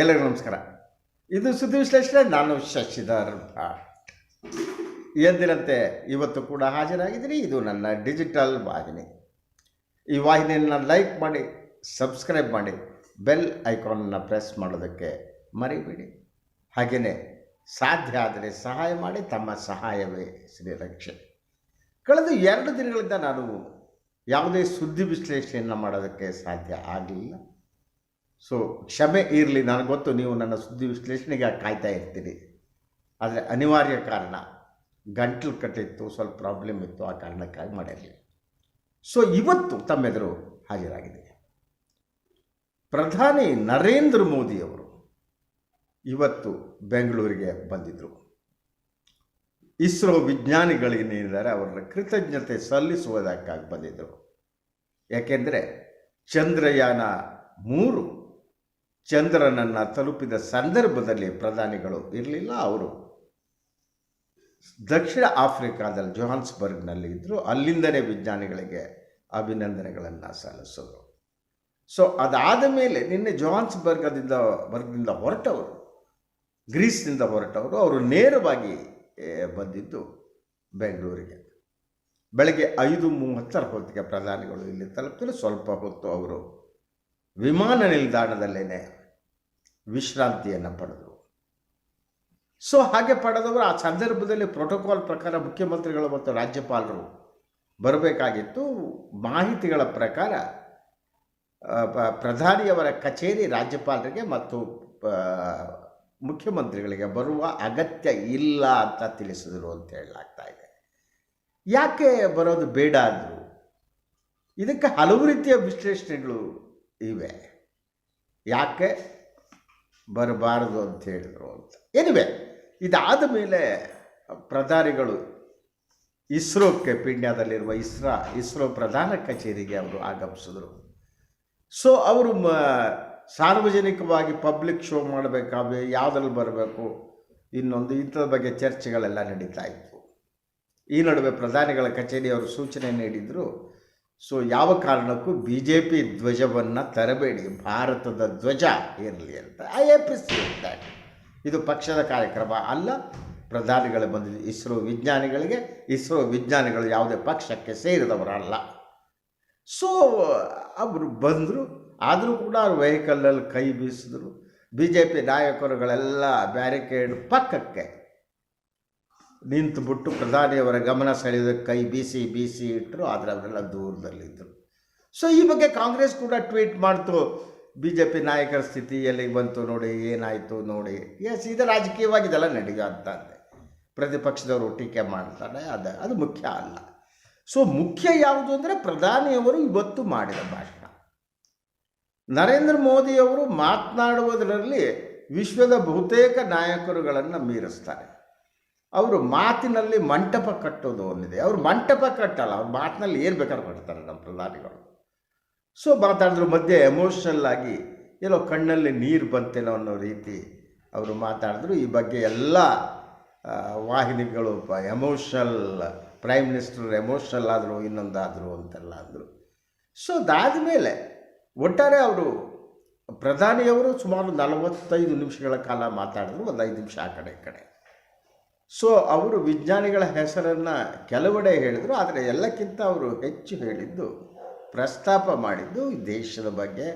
ಎಲ್ಲರಿಗೂ ನಮಸ್ಕಾರ. ಇದು ಸುದ್ದಿ ವಿಶ್ಲೇಷಣೆ ನಾನು ಶಶಿಧರ್ ಭಟ್. ಎಂದಿನಂತೆ ಇವತ್ತು ಕೂಡ ಹಾಜರಾಗಿದ್ದೀನಿ. ಇದು ನನ್ನ ಡಿಜಿಟಲ್ ವಾಹಿನಿ. ಈ ವಾಹಿನಿಯನ್ನು ಲೈಕ್ ಮಾಡಿ, ಸಬ್ಸ್ಕ್ರೈಬ್ ಮಾಡಿ, ಬೆಲ್ ಐಕಾನನ್ನು ಪ್ರೆಸ್ ಮಾಡೋದಕ್ಕೆ ಮರಿಬೇಡಿ. ಹಾಗೆಯೇ ಸಾಧ್ಯ ಆದರೆ ಸಹಾಯ ಮಾಡಿ, ತಮ್ಮ ಸಹಾಯವೇ ಶ್ರೀರಕ್ಷೆ ಕಳೆದ ಎರಡು ದಿನಗಳಿಂದ ನಾನು ಯಾವುದೇ ಸುದ್ದಿ ವಿಶ್ಲೇಷಣೆಯನ್ನು ಮಾಡೋದಕ್ಕೆ ಸಾಧ್ಯ ಆಗಲಿಲ್ಲ. ಸೊ ಕ್ಷಮೆ ಇರಲಿ, ನನಗೆ ಗೊತ್ತು, ನೀವು ನನ್ನ ಸುದ್ದಿ ವಿಶ್ಲೇಷಣೆಗೆ ಕಾಯ್ತಾ ಇರ್ತೀರಿ. ಆದರೆ ಅನಿವಾರ್ಯ ಕಾರಣ, ಗಂಟ್ಲು ಕಟ್ಟಿತ್ತು, ಸ್ವಲ್ಪ ಪ್ರಾಬ್ಲಮ್ ಇತ್ತು, ಆ ಕಾರಣಕ್ಕಾಗಿ ಮಾಡಿರಲಿ. ಸೊ ಇವತ್ತು ತಮ್ಮೆದುರು ಹಾಜರಾಗಿದೆ. ಪ್ರಧಾನಿ ನರೇಂದ್ರ ಮೋದಿಯವರು ಇವತ್ತು ಬೆಂಗಳೂರಿಗೆ ಬಂದಿದ್ದರು ಇಸ್ರೋ ವಿಜ್ಞಾನಿಗಳೇನಿದ್ದಾರೆ ಅವರ ಕೃತಜ್ಞತೆ ಸಲ್ಲಿಸುವುದಕ್ಕಾಗಿ ಬಂದಿದ್ದರು ಯಾಕೆಂದರೆ, ಚಂದ್ರಯಾನ ಮೂರು ಚಂದ್ರನನ್ನು ತಲುಪಿದ ಸಂದರ್ಭದಲ್ಲಿ ಪ್ರಧಾನಿಗಳು ಇರಲಿಲ್ಲ ಅವರು. ದಕ್ಷಿಣ ಆಫ್ರಿಕಾದಲ್ಲಿ ಜೋಹಾನ್ಸ್ಬರ್ಗ್ನಲ್ಲಿ ಇದ್ದರು ಅಲ್ಲಿಂದಲೇ ವಿಜ್ಞಾನಿಗಳಿಗೆ ಅಭಿನಂದನೆಗಳನ್ನು ಸಲ್ಲಿಸಿದರು ಸೊ ಅದಾದ ಮೇಲೆ ನಿನ್ನೆ ಜೋಹಾನ್ಸ್ಬರ್ಗದಿಂದ, ಬರ್ಗ್ನಿಂದ ಹೊರಟವರು, ಗ್ರೀಸ್ನಿಂದ ಹೊರಟವರು, ಅವರು ನೇರವಾಗಿ ಬಂದಿದ್ದು ಬೆಂಗಳೂರಿಗೆ. ಬೆಳಗ್ಗೆ ಐದು ಮೂವತ್ತರ ಹೊತ್ತಿಗೆ ಪ್ರಧಾನಿಗಳು ಇಲ್ಲಿ ತಲುಪಿದ್ರು ಸ್ವಲ್ಪ ಹೊತ್ತು ಅವರು ವಿಮಾನ ನಿಲ್ದಾಣದಲ್ಲೇ ವಿಶ್ರಾಂತಿಯನ್ನು ಪಡೆದರು. ಸೊ ಹಾಗೆ ಪಡೆದವರು ಆ ಸಂದರ್ಭದಲ್ಲಿ ಪ್ರೋಟೋಕಾಲ್ ಪ್ರಕಾರ ಮುಖ್ಯಮಂತ್ರಿಗಳು ಮತ್ತು ರಾಜ್ಯಪಾಲರು ಬರಬೇಕಾಗಿತ್ತು. ಮಾಹಿತಿಗಳ ಪ್ರಕಾರ ಪ್ರಧಾನಿಯವರ ಕಚೇರಿ ರಾಜ್ಯಪಾಲರಿಗೆ ಮತ್ತು ಮುಖ್ಯಮಂತ್ರಿಗಳಿಗೆ ಬರುವ ಅಗತ್ಯ ಇಲ್ಲ ಅಂತ ತಿಳಿಸಿದರು ಅಂತ ಹೇಳಲಾಗ್ತಾ ಇದೆ. ಯಾಕೆ ಬರೋದು ಬೇಡ ಅಂದರು? ಇದಕ್ಕೆ ಹಲವು ರೀತಿಯ ವಿಶ್ಲೇಷಣೆಗಳು ಇವೆ. ಯಾಕೆ? ಬರಬಾರದು ಅಂತ ಹೇಳಿದರು ಅಂತ. ಏನಿವೆ ಇದಾದ ಮೇಲೆ ಪ್ರಧಾನಿಗಳು ಇಸ್ರೋಕ್ಕೆ, ಪೀಣ್ಯದಲ್ಲಿರುವ ಇಸ್ರಾ, ಇಸ್ರೋ ಪ್ರಧಾನ ಕಚೇರಿಗೆ ಅವರು ಆಗಮಿಸಿದ್ರು. ಸೊ ಅವರು ಮ, ಸಾರ್ವಜನಿಕವಾಗಿ ಪಬ್ಲಿಕ್ ಶೋ ಮಾಡಬೇಕಾದ್ರೆ ಯಾವುದ್ರಲ್ಲಿ ಬರಬೇಕು? ಇನ್ನೊಂದು ಇಂಥದ್ರ ಬಗ್ಗೆ ಚರ್ಚೆಗಳೆಲ್ಲ ನಡೀತಾ ಇತ್ತು. ಈ ನಡುವೆ ಪ್ರಧಾನಿಗಳ ಕಚೇರಿಯವರು ಸೂಚನೆ ನೀಡಿದರು ಸೊ ಯಾವ ಕಾರಣಕ್ಕೂ ಬಿ ಜೆ ಪಿ ಧ್ವಜವನ್ನು ತರಬೇಡಿ. ಭಾರತದ ಧ್ವಜ ಇರಲಿ ಅಂತ ಐ ಎ ಇದು ಪಕ್ಷದ ಕಾರ್ಯಕ್ರಮ ಅಲ್ಲ. ಪ್ರಧಾನಿಗಳು ಬಂದಿದ್ದು ಇಸ್ರೋ ವಿಜ್ಞಾನಿಗಳಿಗೆ. ಇಸ್ರೋ ವಿಜ್ಞಾನಿಗಳು ಯಾವುದೇ ಪಕ್ಷಕ್ಕೆ ಸೇರಿದವರಲ್ಲ. ಸೊ ಅವರು ಬಂದರು. ಆದರೂ ಕೂಡ ಅವ್ರು ವೆಹಿಕಲಲ್ಲಿ ಕೈ ಬೀಸಿದ್ರು. ಬಿ ಜೆ ಪಿ ನಾಯಕರುಗಳೆಲ್ಲ ಬ್ಯಾರಿಕೇಡ್ ಪಕ್ಕಕ್ಕೆ ನಿಂತುಬಿಟ್ಟು ಪ್ರಧಾನಿಯವರ ಗಮನ ಸೆಳೆದ ಕೈ ಬೀಸಿ ಬೀಸಿ ಇಟ್ಟರು ಆದರೆ ಅವರೆಲ್ಲ ದೂರದಲ್ಲಿದ್ದರು ಸೊ ಈ ಬಗ್ಗೆ ಕಾಂಗ್ರೆಸ್ ಕೂಡ ಟ್ವೀಟ್ ಮಾಡ್ತು. ಬಿ ಜೆ ಪಿ ನಾಯಕರ ಸ್ಥಿತಿ ಎಲ್ಲಿಗೆ ಬಂತು ನೋಡಿ, ಏನಾಯಿತು ನೋಡಿ. ಎಸ್ ಇದು ರಾಜಕೀಯವಾಗಿ ಇದೆಲ್ಲ ನಡೆಯುವಂಥದ್ದೇ. ಪ್ರತಿಪಕ್ಷದವರು ಟೀಕೆ ಮಾಡ್ತಾರೆ, ಅದು ಅದು ಮುಖ್ಯ ಅಲ್ಲ. ಸೊ ಮುಖ್ಯ ಯಾವುದು ಅಂದರೆ ಪ್ರಧಾನಿಯವರು ಇವತ್ತು ಮಾಡಿದ ಭಾಷಣ. ನರೇಂದ್ರ ಮೋದಿಯವರು ಮಾತನಾಡುವುದರಲ್ಲಿ ವಿಶ್ವದ ಬಹುತೇಕ ನಾಯಕರುಗಳನ್ನು ಮೀರಿಸ್ತಾರೆ. ಅವರು ಮಾತಿನಲ್ಲಿ ಮಂಟಪ ಕಟ್ಟೋದು ಒಂದಿದೆ. ಅವರು ಮಂಟಪ ಕಟ್ಟಲ್ಲ, ಅವ್ರ ಮಾತಿನಲ್ಲಿ ಏನು ಬೇಕಾದ್ರೂ ಕಟ್ತಾರೆ ನಮ್ಮ ಪ್ರಧಾನಿಗಳು. ಸೊ ಮಾತಾಡಿದ್ರು ಮಧ್ಯೆ ಎಮೋಷ್ನಲ್ ಆಗಿ ಎಲ್ಲೋ ಕಣ್ಣಲ್ಲಿ ನೀರು ಬಂತೇನೋ ಅನ್ನೋ ರೀತಿ ಅವರು ಮಾತಾಡಿದ್ರು. ಈ ಬಗ್ಗೆ ಎಲ್ಲ ವಾಹಿನಿಗಳು ಎಮೋಷ್ನಲ್ ಪ್ರೈಮ್ ಮಿನಿಸ್ಟರ್ ಎಮೋಷ್ನಲ್ ಆದರು ಇನ್ನೊಂದಾದರು ಅಂತೆಲ್ಲ ಅಂದರು. ಸೊ ಅದಾದ ಮೇಲೆ ಒಟ್ಟಾರೆ ಅವರು ಪ್ರಧಾನಿಯವರು ಸುಮಾರು ನಲವತ್ತೈದು ನಿಮಿಷಗಳ ಕಾಲ ಮಾತಾಡಿದ್ರು, ಒಂದು ಐದು ನಿಮಿಷ ಆ ಕಡೆ ಈ ಕಡೆ. ಸೊ ಅವರು ವಿಜ್ಞಾನಿಗಳ ಹೆಸರನ್ನು ಕೆಲವೆಡೆ ಹೇಳಿದರು, ಆದರೆ ಎಲ್ಲಕ್ಕಿಂತ ಅವರು ಹೆಚ್ಚು ಹೇಳಿದ್ದು, ಪ್ರಸ್ತಾಪ ಮಾಡಿದ್ದು ದೇಶದ ಬಗ್ಗೆ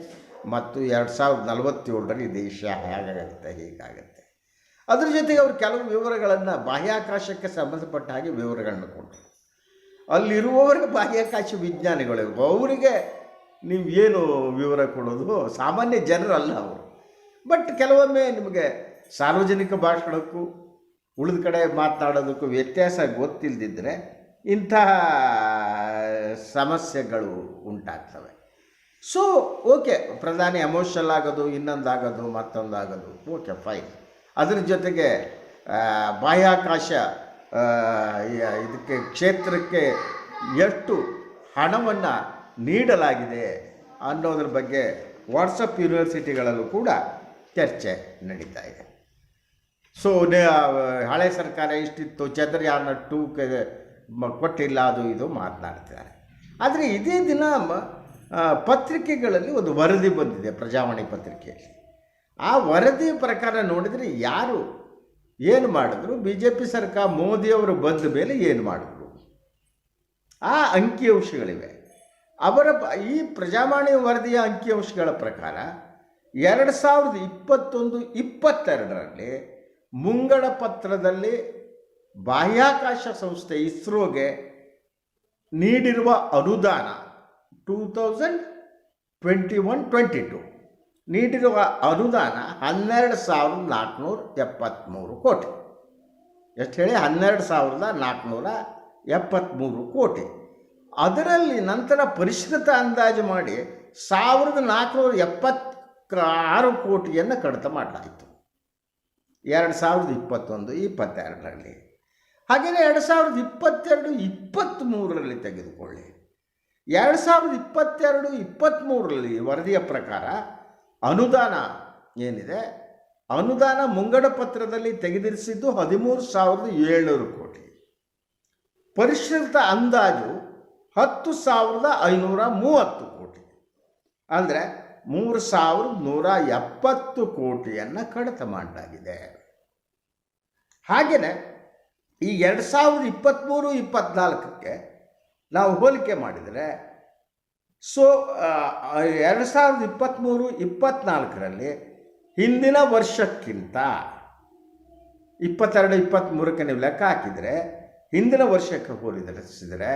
ಮತ್ತು ಎರಡು ಸಾವಿರದ ನಲವತ್ತೇಳರಲ್ಲಿ ದೇಶ ಹೇಗಾಗುತ್ತೆ, ಹೀಗಾಗುತ್ತೆ. ಅದ್ರ ಜೊತೆಗೆ ಅವರು ಕೆಲವು ವಿವರಗಳನ್ನು ಬಾಹ್ಯಾಕಾಶಕ್ಕೆ ಸಂಬಂಧಪಟ್ಟ ಹಾಗೆ ವಿವರಗಳನ್ನು ಕೊಟ್ಟರು. ಅಲ್ಲಿರುವವರಿಗೆ ಬಾಹ್ಯಾಕಾಶ ವಿಜ್ಞಾನಿಗಳು, ಅವರಿಗೆ ನೀವು ಏನು ವಿವರ ಕೊಡೋದು? ಸಾಮಾನ್ಯ ಜನರಲ್ಲ ಅವರು. ಬಟ್ ಕೆಲವೊಮ್ಮೆ ನಿಮಗೆ ಸಾರ್ವಜನಿಕ ಭಾಷಣಕ್ಕೂ ಉಳಿದ ಕಡೆ ಮಾತನಾಡೋದಕ್ಕೂ ವ್ಯತ್ಯಾಸ ಗೊತ್ತಿಲ್ಲದಿದ್ದರೆ ಇಂತಹ ಸಮಸ್ಯೆಗಳು ಉಂಟಾಗ್ತವೆ. ಸೊ ಓಕೆ ಪ್ರಧಾನಿ ಎಮೋಷನಲ್ ಆಗೋದು, ಇನ್ನೊಂದಾಗೋದು, ಮತ್ತೊಂದಾಗೋದು ಓಕೆ ಫೈನ್ ಅದರ ಜೊತೆಗೆ ಬಾಹ್ಯಾಕಾಶ ಇದಕ್ಕೆ, ಕ್ಷೇತ್ರಕ್ಕೆ ಎಷ್ಟು ಹಣವನ್ನು ನೀಡಲಾಗಿದೆ ಅನ್ನೋದ್ರ ಬಗ್ಗೆ ವಾಟ್ಸಪ್ ಯೂನಿವರ್ಸಿಟಿಗಳಲ್ಲೂ ಕೂಡ ಚರ್ಚೆ ನಡೀತಾ ಇದೆ. ಸೊ ಹಳೆ ಸರ್ಕಾರ ಇಷ್ಟಿತ್ತು. ಚಂದ್ರಯಾನ ಟೂ ಕೊಟ್ಟಿಲ್ಲ, ಅದು ಇದು ಮಾತನಾಡ್ತಿದ್ದಾರೆ. ಆದರೆ ಇದೇ ದಿನ ಪತ್ರಿಕೆಗಳಲ್ಲಿ ಒಂದು ವರದಿ ಬಂದಿದೆ, ಪ್ರಜಾವಾಣಿ ಪತ್ರಿಕೆಯಲ್ಲಿ. ಆ ವರದಿ ಪ್ರಕಾರ ನೋಡಿದರೆ ಯಾರು ಏನು ಮಾಡಿದ್ರು? ಬಿ ಜೆ ಪಿ ಸರ್ಕಾರ ಮೋದಿಯವರು ಬಂದ ಮೇಲೆ ಏನು ಮಾಡಿದ್ರು? ಆ ಅಂಕಿಅಂಶಗಳಿವೆ ಅವರ ಈ ಪ್ರಜಾವಾಣಿ ವರದಿಯ ಅಂಕಿಅಂಶಗಳ ಪ್ರಕಾರ, ಎರಡು ಸಾವಿರದ ಇಪ್ಪತ್ತೊಂದು, ಇಪ್ಪತ್ತೆರಡರಲ್ಲಿ ಮುಂಗಡ ಪತ್ರದಲ್ಲಿ ಬಾಹ್ಯಾಕಾಶ ಸಂಸ್ಥೆ ಇಸ್ರೋಗೆ ನೀಡಿರುವ ಅನುದಾನ two thousand twenty one twenty two ನೀಡಿರುವ ಅನುದಾನ ಹನ್ನೆರಡು ಸಾವಿರದ ನಾಲ್ಕುನೂರ ಎಪ್ಪತ್ತ್ಮೂರು ಕೋಟಿ. ಎಷ್ಟು ಹೇಳಿ? ಹನ್ನೆರಡು ಸಾವಿರದ ನಾಲ್ಕುನೂರ ಎಪ್ಪತ್ತ್ಮೂರು ಕೋಟಿ. ಅದರಲ್ಲಿ ನಂತರ ಪರಿಷ್ಕೃತ ಅಂದಾಜು ಮಾಡಿ ಸಾವಿರದ ನಾಲ್ಕುನೂರ ಎಪ್ಪತ್ತ ಆರು ಕೋಟಿಯನ್ನು ಕಡಿತ ಮಾಡಲಾಯಿತು ಎರಡು ಸಾವಿರದ ಇಪ್ಪತ್ತೊಂದು, ಇಪ್ಪತ್ತೆರಡರಲ್ಲಿ. ಹಾಗೆಯೇ ಎರಡು ಸಾವಿರದ ಇಪ್ಪತ್ತೆರಡು, ಇಪ್ಪತ್ತ್ಮೂರರಲ್ಲಿ ತೆಗೆದುಕೊಳ್ಳಿ. ಎರಡು ಸಾವಿರದ ಇಪ್ಪತ್ತೆರಡು, ಇಪ್ಪತ್ತ್ಮೂರರಲ್ಲಿ ವರದಿಯ ಪ್ರಕಾರ ಅನುದಾನ ಏನಿದೆ? ಅನುದಾನ ಮುಂಗಡ ಪತ್ರದಲ್ಲಿ ತೆಗೆದಿರಿಸಿದ್ದು ಹದಿಮೂರು ಸಾವಿರದ ಏಳ್ನೂರು ಕೋಟಿ. ಪರಿಷ್ಕೃತ ಅಂದಾಜು ಹತ್ತು ಸಾವಿರದ ಐನೂರ ಮೂವತ್ತು ಕೋಟಿ. ಅಂದರೆ ಮೂರು ಸಾವಿರದ ನೂರ ಎಪ್ಪತ್ತು ಕೋಟಿಯನ್ನು ಕಡಿತ ಮಾಡಲಾಗಿದೆ. ಹಾಗೆಯೇ ಈ ಎರಡು ಸಾವಿರದ ಇಪ್ಪತ್ತ್ಮೂರು, ಇಪ್ಪತ್ತ್ನಾಲ್ಕಕ್ಕೆ ನಾವು ಹೋಲಿಕೆ ಮಾಡಿದರೆ, ಸೊ ಎರಡು ಸಾವಿರದ ಇಪ್ಪತ್ತ್ಮೂರು, ಇಪ್ಪತ್ತ್ನಾಲ್ಕರಲ್ಲಿ ಹಿಂದಿನ ವರ್ಷಕ್ಕಿಂತ ಇಪ್ಪತ್ತೆರಡು, ಇಪ್ಪತ್ತ್ಮೂರಕ್ಕೆ ನೀವು ಲೆಕ್ಕ ಹಾಕಿದರೆ, ಹಿಂದಿನ ವರ್ಷಕ್ಕೆ ಹೋಲಿಸಿದರೆ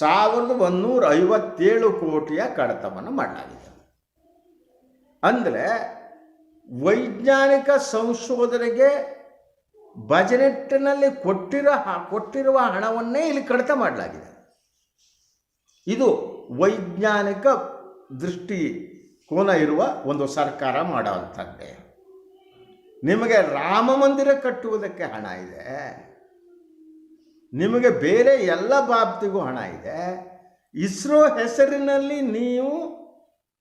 ಸಾವಿರದ ಒಂದೂರ ಐವತ್ತೇಳು ಕೋಟಿಯ ಕಡತವನ್ನು ಮಾಡಲಾಗಿದೆ. ವೈಜ್ಞಾನಿಕ ಸಂಶೋಧನೆಗೆ ಬಜೆಟ್ನಲ್ಲಿ ಕೊಟ್ಟಿರೋ ಕೊಟ್ಟಿರುವ ಹಣವನ್ನೇ ಇಲ್ಲಿ ಕಡಿತ ಮಾಡಲಾಗಿದೆ. ಇದು ವೈಜ್ಞಾನಿಕ ದೃಷ್ಟಿ ಕೋನ ಇರುವ ಒಂದು ಸರ್ಕಾರ ಮಾಡುವಂಥದ್ದೇ ನಿಮಗೆ ರಾಮ ಮಂದಿರ ಕಟ್ಟುವುದಕ್ಕೆ ಹಣ ಇದೆ. ನಿಮಗೆ ಬೇರೆ ಎಲ್ಲ ಬಾಬ್ತಿಗೂ ಹಣ ಇದೆ. ಇಸ್ರೋ ಹೆಸರಿನಲ್ಲಿ ನೀವು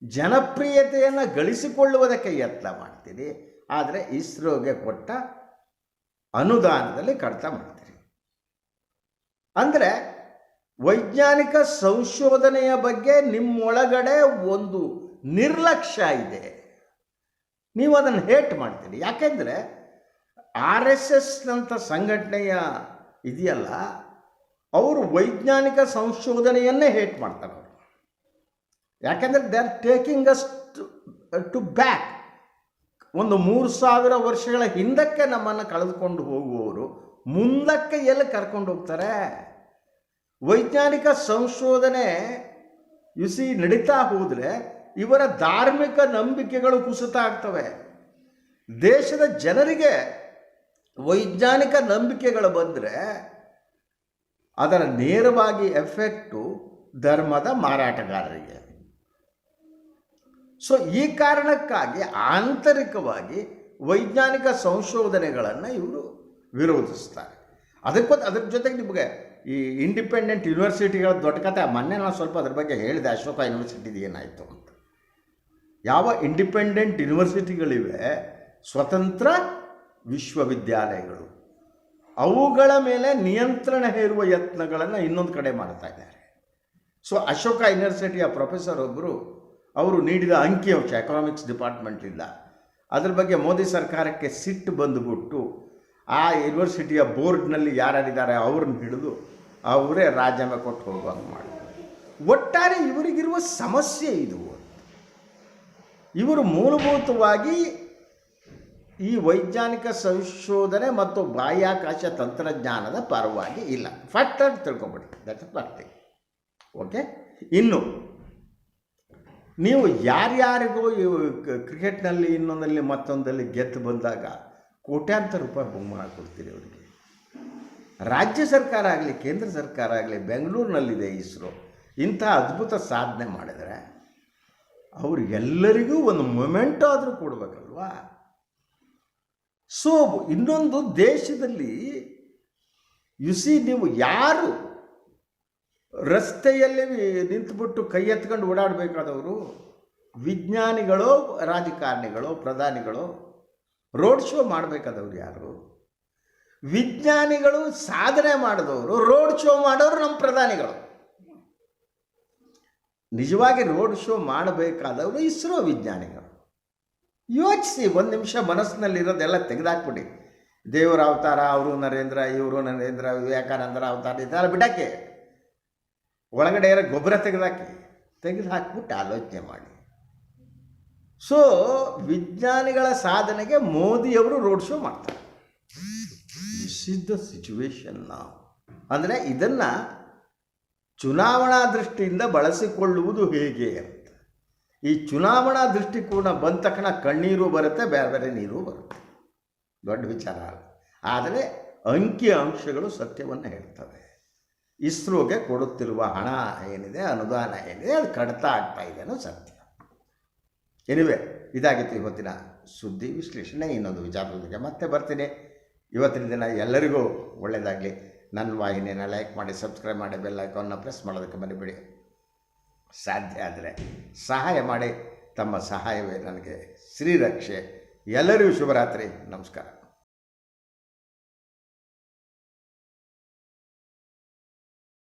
ಜನಪ್ರಿಯತೆಯನ್ನು ಗಳಿಸಿಕೊಳ್ಳುವುದಕ್ಕೆ ಯತ್ನ ಮಾಡ್ತೀರಿ. ಆದರೆ ಇಸ್ರೋಗೆ ಕೊಟ್ಟ ಅನುದಾನದಲ್ಲಿ ಕಡಿತ ಮಾಡ್ತೀರಿ. ಅಂದರೆ ವೈಜ್ಞಾನಿಕ ಸಂಶೋಧನೆಯ ಬಗ್ಗೆ ನಿಮ್ಮೊಳಗಡೆ ಒಂದು ನಿರ್ಲಕ್ಷ್ಯ ಇದೆ. ನೀವು ಅದನ್ನು ಹೇಟ್ ಮಾಡ್ತೀರಿ. ಯಾಕೆಂದರೆ ಆರ್ ಎಸ್ ಎಸ್ನಂಥ ಸಂಘಟನೆಯ ಇದೆಯಲ್ಲ, ಅವರು ವೈಜ್ಞಾನಿಕ ಸಂಶೋಧನೆಯನ್ನೇ ಹೇಟ್ ಮಾಡ್ತಾರೆ ಯಾಕೆಂದರೆ they are taking us to back ಒಂದು ಮೂರು ಸಾವಿರ ವರ್ಷಗಳ ಹಿಂದಕ್ಕೆ ನಮ್ಮನ್ನು ಕಳೆದುಕೊಂಡು ಹೋಗುವವರು ಮುಂದಕ್ಕೆ ಎಲ್ಲಿ ಕರ್ಕೊಂಡು ಹೋಗ್ತಾರೆ? ವೈಜ್ಞಾನಿಕ ಸಂಶೋಧನೆ ಯುಸಿ ನಡೀತಾ ಹೋದರೆ ಇವರ ಧಾರ್ಮಿಕ ನಂಬಿಕೆಗಳು ಕುಸಿತ ಆಗ್ತವೆ. ದೇಶದ ಜನರಿಗೆ ವೈಜ್ಞಾನಿಕ ನಂಬಿಕೆಗಳು ಬಂದರೆ ಅದರ ನೇರವಾಗಿ ಎಫೆಕ್ಟು ಧರ್ಮದ ಮಾರಾಟಗಾರರಿಗೆ. ಸೊ ಈ ಕಾರಣಕ್ಕಾಗಿ ಆಂತರಿಕವಾಗಿ ವೈಜ್ಞಾನಿಕ ಸಂಶೋಧನೆಗಳನ್ನು ಇವರು ವಿರೋಧಿಸ್ತಾರೆ. ಅದಕ್ಕೊಂದು ಅದ್ರ ಜೊತೆಗೆ ನಿಮಗೆ ಈ ಇಂಡಿಪೆಂಡೆಂಟ್ ಯೂನಿವರ್ಸಿಟಿಗಳ ದೊಡ್ಡ ಕಥೆ, ಮೊನ್ನೆ ನಾನು ಸ್ವಲ್ಪ ಅದ್ರ ಬಗ್ಗೆ ಹೇಳಿದೆ, ಅಶೋಕ ಯೂನಿವರ್ಸಿಟಿದು ಏನಾಯಿತು ಅಂತ. ಯಾವ ಇಂಡಿಪೆಂಡೆಂಟ್ ಯೂನಿವರ್ಸಿಟಿಗಳಿವೆ, ಸ್ವತಂತ್ರ ವಿಶ್ವವಿದ್ಯಾಲಯಗಳು, ಅವುಗಳ ಮೇಲೆ ನಿಯಂತ್ರಣ ಹೇರುವ ಯತ್ನಗಳನ್ನು ಇನ್ನೊಂದು ಕಡೆ ಮಾಡ್ತಾ ಇದ್ದಾರೆ. ಸೊ ಅಶೋಕ ಯೂನಿವರ್ಸಿಟಿಯ ಪ್ರೊಫೆಸರ್ ಒಬ್ಬರು ಅವರು ನೀಡಿದ ಅಂಕಿಅಂಶ ಎಕನಾಮಿಕ್ಸ್ ಡಿಪಾರ್ಟ್ಮೆಂಟಿಂದ ಅದ್ರ ಬಗ್ಗೆ ಮೋದಿ ಸರ್ಕಾರಕ್ಕೆ ಸಿಟ್ಟು ಬಂದುಬಿಟ್ಟು ಆ ಯೂನಿವರ್ಸಿಟಿಯ ಬೋರ್ಡ್ನಲ್ಲಿ ಯಾರ್ಯಾರಿದ್ದಾರೆ ಅವ್ರನ್ನ ಹಿಡಿದು ಅವರೇ ರಾಜೀನಾಮೆ ಕೊಟ್ಟು ಹೋಗುವಂಗೆ ಮಾಡಿ ಒಟ್ಟಾರೆ ಇವರಿಗಿರುವ ಸಮಸ್ಯೆ ಇದು. ಇವರು ಮೂಲಭೂತವಾಗಿ ಈ ವೈಜ್ಞಾನಿಕ ಸಂಶೋಧನೆ ಮತ್ತು ಬಾಹ್ಯಾಕಾಶ ತಂತ್ರಜ್ಞಾನದ ಪರವಾಗಿ ಇಲ್ಲ. ಫಸ್ಟ್ ತಿಳ್ಕೊಂಬಿಡಿ. ದಟ್ ಫಸ್ಟ್ ಓಕೆ ಇನ್ನು ನೀವು ಯಾರ್ಯಾರಿಗೂ ಇವು ಕ್ರಿಕೆಟ್ನಲ್ಲಿ ಇನ್ನೊಂದಲ್ಲಿ ಮತ್ತೊಂದಲ್ಲಿ ಗೆದ್ದು ಬಂದಾಗ ಕೋಟ್ಯಾಂತರ ರೂಪಾಯಿ ಬಹುಮಾನ ಕೊಡ್ತೀರಿ ಅವರಿಗೆ. ರಾಜ್ಯ ಸರ್ಕಾರ ಆಗಲಿ, ಕೇಂದ್ರ ಸರ್ಕಾರ ಆಗಲಿ, ಬೆಂಗಳೂರಿನಲ್ಲಿದೆ ಇಸ್ರೋ ಇಂಥ ಅದ್ಭುತ ಸಾಧನೆ ಮಾಡಿದರೆ ಅವ್ರಿಗೆಲ್ಲರಿಗೂ ಒಂದು ಮೊಮೆಂಟ್ ಆದರೂ ಕೊಡಬೇಕಲ್ವಾ? ಸೊ, ಇನ್ನೊಂದು ದೇಶದಲ್ಲಿ ಯು ಸಿ ನೀವು ಯಾರು ರಸ್ತೆಯಲ್ಲಿ ನಿಂತುಬಿಟ್ಟು ಕೈ ಎತ್ಕೊಂಡು ಓಡಾಡಬೇಕಾದವರು ವಿಜ್ಞಾನಿಗಳು, ರಾಜಕಾರಣಿಗಳು, ಪ್ರಧಾನಿಗಳು, ರೋಡ್ ಶೋ ಮಾಡಬೇಕಾದವ್ರು ಯಾರು? ವಿಜ್ಞಾನಿಗಳು ಸಾಧನೆ ಮಾಡಿದವರು, ರೋಡ್ ಶೋ ಮಾಡೋರು ನಮ್ಮ ಪ್ರಧಾನಿಗಳು. ನಿಜವಾಗಿ ರೋಡ್ ಶೋ ಮಾಡಬೇಕಾದವರು ಇಸ್ರೋ ವಿಜ್ಞಾನಿಗಳು. ಯೋಚಿಸಿ ಒಂದು ನಿಮಿಷ ಮನಸ್ಸಿನಲ್ಲಿರೋದೆಲ್ಲ ತೆಗೆದಾಕ್ಬಿಡಿ. ದೇವರ ಅವತಾರ, ಅವರು ನರೇಂದ್ರ, ಇವರು ನರೇಂದ್ರ, ವಿವೇಕಾನಂದರ ಅವತಾರ ಇದೆಲ್ಲ ಬಿಡಾಕೆ ಒಳಗಡೆ ಇರೋ ಗೊಬ್ಬರ ತೆಗೆದಾಕಿ ತೆಗೆದು ಹಾಕಿಬಿಟ್ಟು ಆಲೋಚನೆ ಮಾಡಿ. ಸೊ ವಿಜ್ಞಾನಿಗಳ ಸಾಧನೆಗೆ ಮೋದಿಯವರು ರೋಡ್ ಶೋ ಮಾಡ್ತಾರೆ. ದಿಸ್ ಇಸ್ ದ ಸಿಚುವೇಶನ್ ನಾವು ಅಂದರೆ ಇದನ್ನು ಚುನಾವಣಾ ದೃಷ್ಟಿಯಿಂದ ಬಳಸಿಕೊಳ್ಳುವುದು ಹೇಗೆ ಅಂತ. ಈ ಚುನಾವಣಾ ದೃಷ್ಟಿಕೋನ ಬಂದ ತಕ್ಷಣ ಕಣ್ಣೀರು ಬರುತ್ತೆ, ಬೇರೆ ಬೇರೆ ನೀರು ಬರುತ್ತೆ. ದೊಡ್ಡ ವಿಚಾರ ಆದರೆ ಅಂಕಿ ಅಂಶಗಳು ಸತ್ಯವನ್ನು ಹೇಳ್ತವೆ. ಇಸ್ರೋಗೆ ಕೊಡುತ್ತಿರುವ ಹಣ ಏನಿದೆ, ಅನುದಾನ ಏನಿದೆ, ಅದು ಕಡಿತ ಆಗ್ತಾ ಇದೆ ಅನ್ನೋ ಸತ್ಯ. ಎನಿವೆ ಇದಾಗಿತ್ತು ಇವತ್ತಿನ ಸುದ್ದಿ ವಿಶ್ಲೇಷಣೆ. ಇನ್ನೊಂದು ವಿಚಾರದೊಂದಿಗೆ ಮತ್ತೆ ಬರ್ತೀನಿ. ಇವತ್ತಿನ ದಿನ ಎಲ್ಲರಿಗೂ ಒಳ್ಳೆಯದಾಗಲಿ. ನನ್ನ ವಾಹಿನಿಯನ್ನು ಲೈಕ್ ಮಾಡಿ, ಸಬ್ಸ್ಕ್ರೈಬ್ ಮಾಡಿ, ಬೆಲ್ ಐಕಾನ್ನ ಪ್ರೆಸ್ ಮಾಡೋದಕ್ಕೆ ಮರಿಬೇಡಿ. ಸಾಧ್ಯ ಆದರೆ ಸಹಾಯ ಮಾಡಿ. ತಮ್ಮ ಸಹಾಯವೇ ನನಗೆ ಶ್ರೀರಕ್ಷೆ. ಎಲ್ಲರಿಗೂ ಶುಭರಾತ್ರಿ. ನಮಸ್ಕಾರ.